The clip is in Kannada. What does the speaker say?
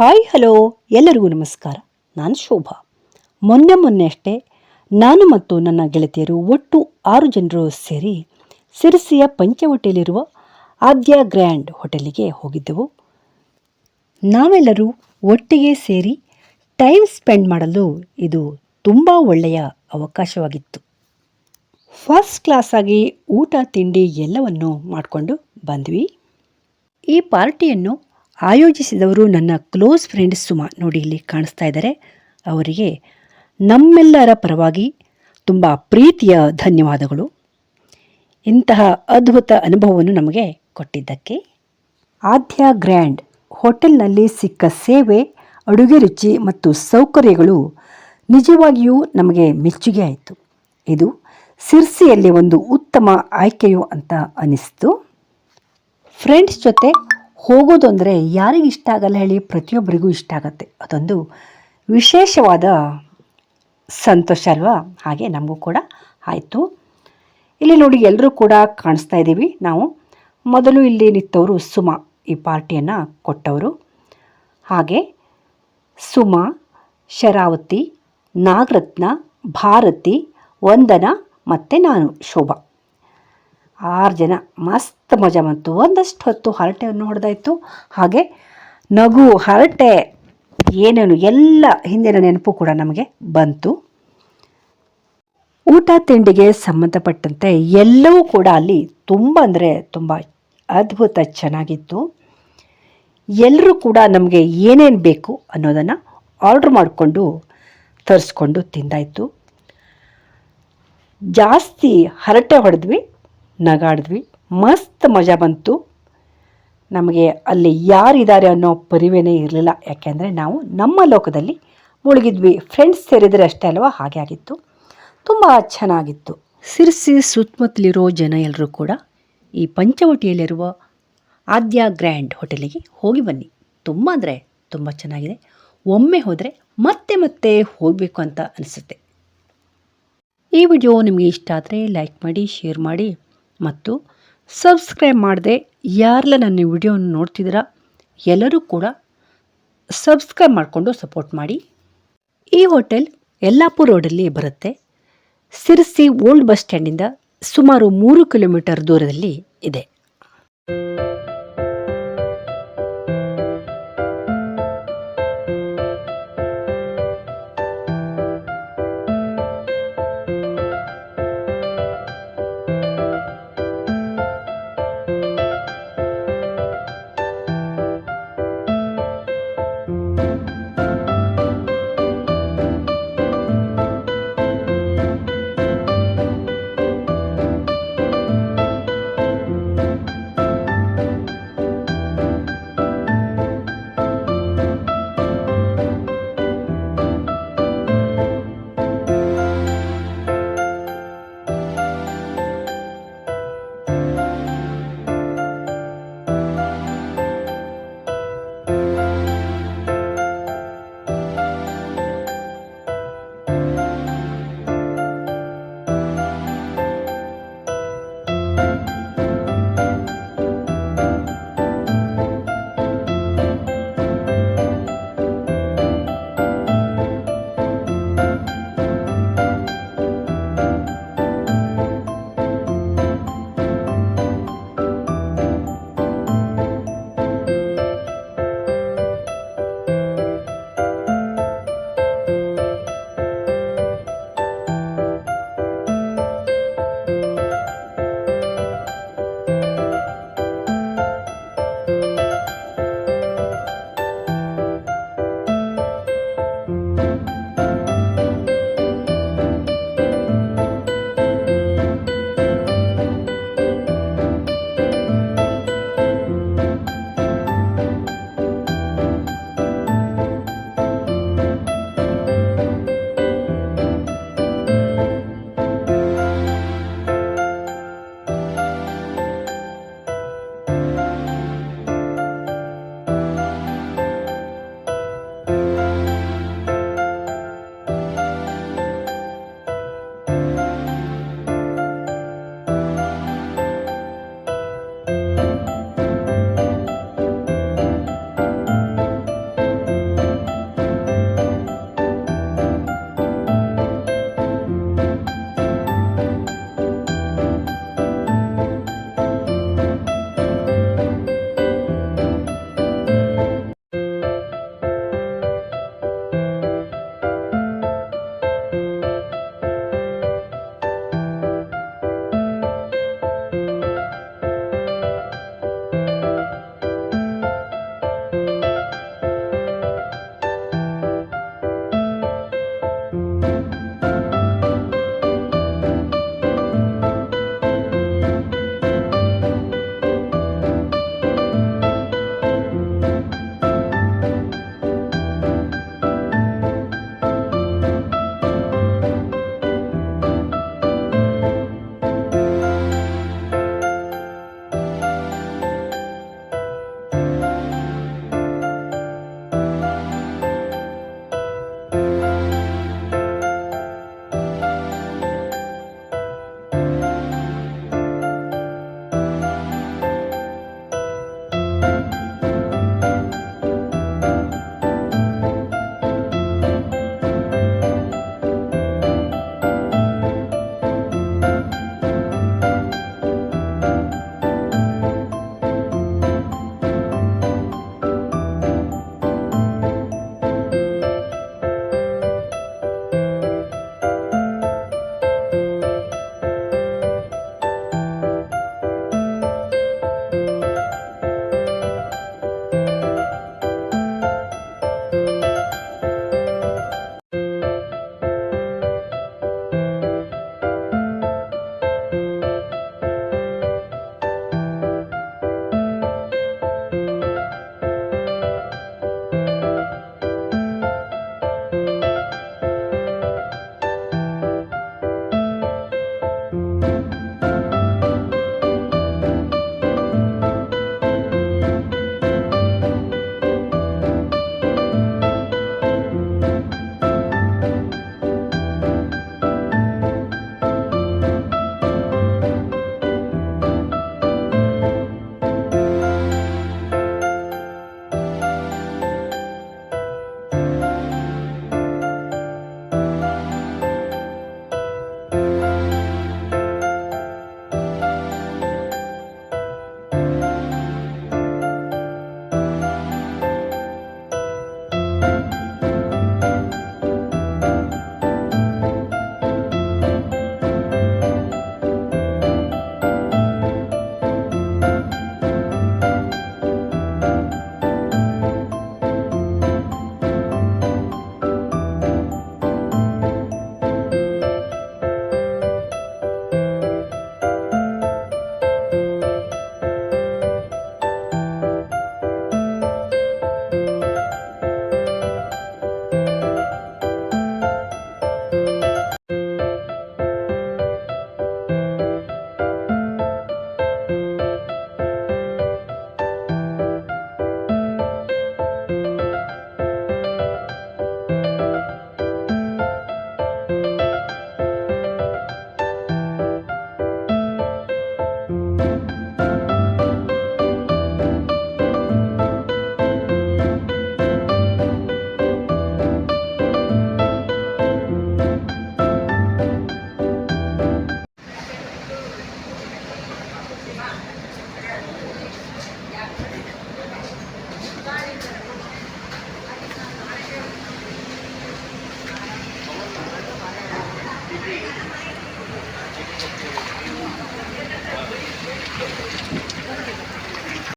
Hi, hello. ಎಲ್ಲರಿಗೂ ನಮಸ್ಕಾರ. ನಾನು ಶೋಭಾ. ಮೊನ್ನೆ ಮೊನ್ನೆ ಅಷ್ಟೇ ನಾನು ಮತ್ತು ನನ್ನ ಗೆಳತಿಯರು ಒಟ್ಟು ಆರು ಜನರು ಸೇರಿ ಸಿರಸಿಯ ಪಂಚವಟಿಯಲ್ಲಿರುವ ಆದ್ಯ ಗ್ರ್ಯಾಂಡ್ ಹೋಟೆಲಿಗೆ ಹೋಗಿದ್ದೆವು. ನಾವೆಲ್ಲರೂ ಒಟ್ಟಿಗೆ ಸೇರಿ ಟೈಮ್ ಸ್ಪೆಂಡ್ ಮಾಡಲು ಇದು ತುಂಬ ಒಳ್ಳೆಯ ಅವಕಾಶವಾಗಿತ್ತು. ಫಸ್ಟ್ ಕ್ಲಾಸಾಗಿ ಊಟ, ತಿಂಡಿ ಎಲ್ಲವನ್ನು ಮಾಡಿಕೊಂಡು ಬಂದ್ವಿ. ಈ ಪಾರ್ಟಿಯನ್ನು ಆಯೋಜಿಸಿದವರು ನನ್ನ ಕ್ಲೋಸ್ ಫ್ರೆಂಡ್ ಸುಮಾ. ನೋಡಿ ಇಲ್ಲಿ ಕಾಣಿಸ್ತಾ ಇದ್ದಾರೆ. ಅವರಿಗೆ ನಮ್ಮೆಲ್ಲರ ಪರವಾಗಿ ತುಂಬ ಪ್ರೀತಿಯ ಧನ್ಯವಾದಗಳು. ಇಂತಹ ಅದ್ಭುತ ಅನುಭವವನ್ನು ನಮಗೆ ಕೊಟ್ಟಿದ್ದಕ್ಕೆ. ಆದ್ಯ ಗ್ರ್ಯಾಂಡ್ ಹೋಟೆಲ್ನಲ್ಲಿ ಸಿಕ್ಕ ಸೇವೆ, ಅಡುಗೆ ರುಚಿ ಮತ್ತು ಸೌಕರ್ಯಗಳು ನಿಜವಾಗಿಯೂ ನಮಗೆ ಮೆಚ್ಚುಗೆ ಆಯಿತು. ಇದು ಸಿರ್ಸಿಯಲ್ಲಿ ಒಂದು ಉತ್ತಮ ಆಯ್ಕೆಯು ಅಂತ ಅನಿಸ್ತು. ಫ್ರೆಂಡ್ಸ್ ಜೊತೆ ಹೋಗೋದು ಅಂದರೆ ಯಾರಿಗೆ ಇಷ್ಟ ಆಗಲ್ಲ ಹೇಳಿ ಪ್ರತಿಯೊಬ್ಬರಿಗೂ ಇಷ್ಟ ಆಗುತ್ತೆ. ಅದೊಂದು ವಿಶೇಷವಾದ ಸಂತೋಷ ಅಲ್ವಾ? ಹಾಗೆ ನಮಗೂ ಕೂಡ ಆಯಿತು. ಇಲ್ಲಿ ನೋಡಿ ಎಲ್ಲರೂ ಕೂಡ ಕಾಣಿಸ್ತಾ ಇದ್ದೀವಿ. ನಾವು ಮೊದಲು ಇಲ್ಲಿ ನಿಂತವರು ಸುಮಾ, ಈ ಪಾರ್ಟಿಯನ್ನು ಕೊಟ್ಟವರು. ಹಾಗೆ ಸುಮಾ, ಶರಾವತಿ, ನಾಗರತ್ನ, ಭಾರತಿ, ವಂದನ ಮತ್ತು ನಾನು, ಶೋಭಾ. ಆರು ಜನ ಮಸ್ತ್ ಮಜಾ ಬಂತು. ಒಂದಷ್ಟು ಹೊತ್ತು ಹರಟೆಯನ್ನು ಹೊಡೆದಾಯಿತು. ಹಾಗೆ ನಗು, ಹರಟೆ, ಏನೇನು ಎಲ್ಲ ಹಿಂದಿನ ನೆನಪು ಕೂಡ ನಮಗೆ ಬಂತು. ಊಟ ತಿಂಡಿಗೆ ಸಂಬಂಧಪಟ್ಟಂತೆ ಎಲ್ಲವೂ ಕೂಡ ಅಲ್ಲಿ ತುಂಬ ಅಂದರೆ ತುಂಬ ಅದ್ಭುತ ಚೆನ್ನಾಗಿತ್ತು. ಎಲ್ಲರೂ ಕೂಡ ನಮಗೆ ಏನೇನು ಬೇಕು ಅನ್ನೋದನ್ನು ಆರ್ಡ್ರ್ ಮಾಡಿಕೊಂಡು ತರಿಸ್ಕೊಂಡು ತಿಂದಾಯಿತು. ಜಾಸ್ತಿ ಹರಟೆ ಹೊಡೆದ್ವಿ. ನಗಾಡಿದ್ವಿ. ಮಸ್ತ್ ಮಜಾ ಬಂತು. ನಮಗೆ ಅಲ್ಲಿ ಯಾರಿದ್ದಾರೆ ಅನ್ನೋ ಪರಿವೇನೇ ಇರಲಿಲ್ಲ. ಯಾಕೆಂದರೆ ನಾವು ನಮ್ಮ ಲೋಕದಲ್ಲಿ ಮುಳುಗಿದ್ವಿ. ಫ್ರೆಂಡ್ಸ್ ಸೇರಿದರೆ ಅಷ್ಟೇ ಅಲ್ವಾ? ಹಾಗೆ ಆಗಿತ್ತು. ತುಂಬ ಚೆನ್ನಾಗಿತ್ತು. ಸಿರ್ಸಿ ಸುತ್ತಮುತ್ತಲಿರೋ ಜನ ಎಲ್ಲರೂ ಕೂಡ ಈ ಪಂಚವಟಿಯಲ್ಲಿರುವ ಆದ್ಯ ಗ್ರ್ಯಾಂಡ್ ಹೋಟೆಲಿಗೆ ಹೋಗಿ ಬನ್ನಿ. ತುಂಬ ಅಂದರೆ ತುಂಬ ಚೆನ್ನಾಗಿದೆ. ಒಮ್ಮೆ ಹೋದರೆ ಮತ್ತೆ ಮತ್ತೆ ಹೋಗಬೇಕು ಅಂತ ಅನಿಸುತ್ತೆ. ಈ ವಿಡಿಯೋ ನಿಮಗೆ ಇಷ್ಟ ಆದರೆ ಲೈಕ್ ಮಾಡಿ, ಶೇರ್ ಮಾಡಿ. ಮತ್ತು ಸಬ್ಸ್ಕ್ರೈಬ್ ಮಾಡದೆ ಯಾರೆಲ್ಲ ನನ್ನ ವಿಡಿಯೋವನ್ನು ನೋಡ್ತಿದ್ದೀರಾ, ಎಲ್ಲರೂ ಕೂಡ ಸಬ್ಸ್ಕ್ರೈಬ್ ಮಾಡಿಕೊಂಡು ಸಪೋರ್ಟ್ ಮಾಡಿ. ಈ ಹೋಟೆಲ್ ಯಲ್ಲಾಪುರ ರೋಡಲ್ಲಿ ಬರುತ್ತೆ. ಸಿರ್ಸಿ ಓಲ್ಡ್ ಬಸ್ ಸ್ಟ್ಯಾಂಡಿಂದ ಸುಮಾರು ಮೂರು ಕಿಲೋಮೀಟರ್ ದೂರದಲ್ಲಿ ಇದೆ.